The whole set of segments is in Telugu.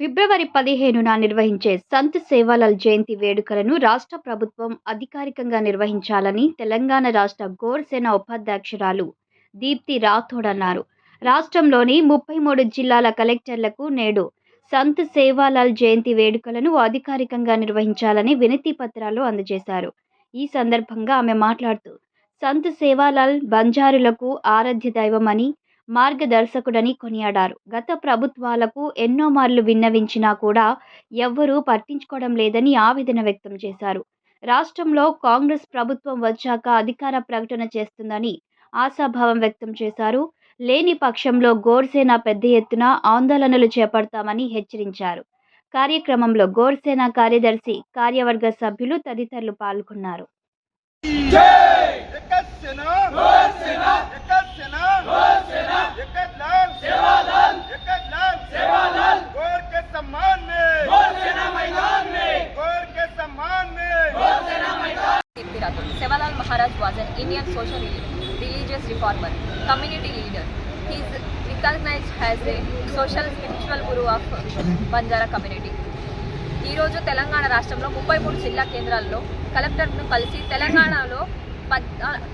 ఫిబ్రవరి పదిహేనున నిర్వహించే సంత్ సేవాలాల్ జయంతి వేడుకలను రాష్ట్ర ప్రభుత్వం అధికారికంగా నిర్వహించాలని తెలంగాణ రాష్ట్ర గోర్సేన ఉపాధ్యక్షురాలు దీప్తి రాథోడ్ అన్నారు. రాష్ట్రంలోని ముప్పై మూడు జిల్లాల కలెక్టర్లకు నేడు సంత్ సేవాలాల్ జయంతి వేడుకలను అధికారికంగా నిర్వహించాలని వినతి పత్రాలు అందజేశారు. ఈ సందర్భంగా ఆమె మాట్లాడుతూ సంత్ సేవాలాల్ బంజారులకు ఆరాధ్య దైవమని మార్గదర్శకుడని కొనియాడారు. గత ప్రభుత్వాలకు ఎన్నో మార్లు విన్నవించినా కూడా ఎవ్వరూ పట్టించుకోవడం లేదని ఆవేదన వ్యక్తం చేశారు. రాష్ట్రంలో కాంగ్రెస్ ప్రభుత్వం వచ్చాక అధికార ప్రకటన చేస్తుందని ఆశాభావం వ్యక్తం చేశారు. లేని పక్షంలో గోర్సేన పెద్ద ఎత్తున ఆందోళనలు చేపడతామని హెచ్చరించారు. కార్యక్రమంలో గోర్సేన కార్యదర్శి కార్యవర్గ సభ్యులు తదితరులు పాల్గొన్నారు. Maharaj was an Indian social religious reformer, community leader. He is recognized as a social spiritual guru of Banjara community. ఈరోజు తెలంగాణ రాష్ట్రంలో ముప్పై మూడు జిల్లా కేంద్రాల్లో కలెక్టర్ను కలిసి తెలంగాణలో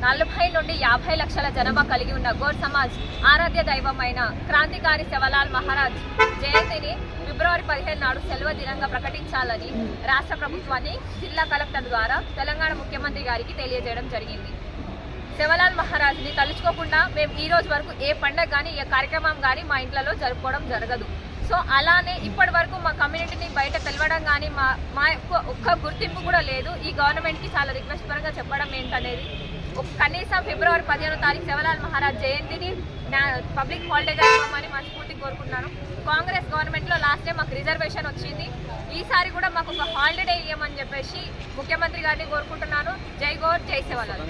నలభై నుండి యాభై లక్షల జనాభా కలిగి ఉన్న గోర్ సమాజ్ ఆరాధ్య దైవమైన క్రాంతికారి శివలాల్ మహారాజ్ జయంతిని ఫిబ్రవరి పదిహేను నాడు సెలవు దినంగా ప్రకటించాలని రాష్ట్ర ప్రభుత్వాన్ని జిల్లా కలెక్టర్ ద్వారా తెలంగాణ ముఖ్యమంత్రి గారికి తెలియజేయడం జరిగింది. శివలాల్ మహారాజ్ని తలుచుకోకుండా మేము ఈ రోజు వరకు ఏ పండగ కానీ ఏ కార్యక్రమం కానీ మా ఇంట్లో జరుపుకోవడం జరగదు. సో అలానే ఇప్పటి వరకు మా కమ్యూనిటీని బయట తెలవడం కానీ మా మా యొక్క ఒక్క గుర్తింపు కూడా లేదు. ఈ గవర్నమెంట్కి చాలా రిక్వెస్ట్ పరంగా చెప్పడం ఏంటనేది. కనీసం ఫిబ్రవరి పదిహేనో తారీఖు శివలాల్ మహారాజ్ జయంతిని పబ్లిక్ హాలిడేగా ఇవ్వమని మనస్ఫూర్తి కోరుకుంటున్నాను. కాంగ్రెస్ గవర్నమెంట్లో లాస్ట్ టైం మాకు రిజర్వేషన్ వచ్చింది. ఈసారి కూడా మాకు ఒక హాలిడే ఇవ్వమని చెప్పేసి ముఖ్యమంత్రి గారిని కోరుకుంటున్నాను. జై గౌర్ జై శివలాల్.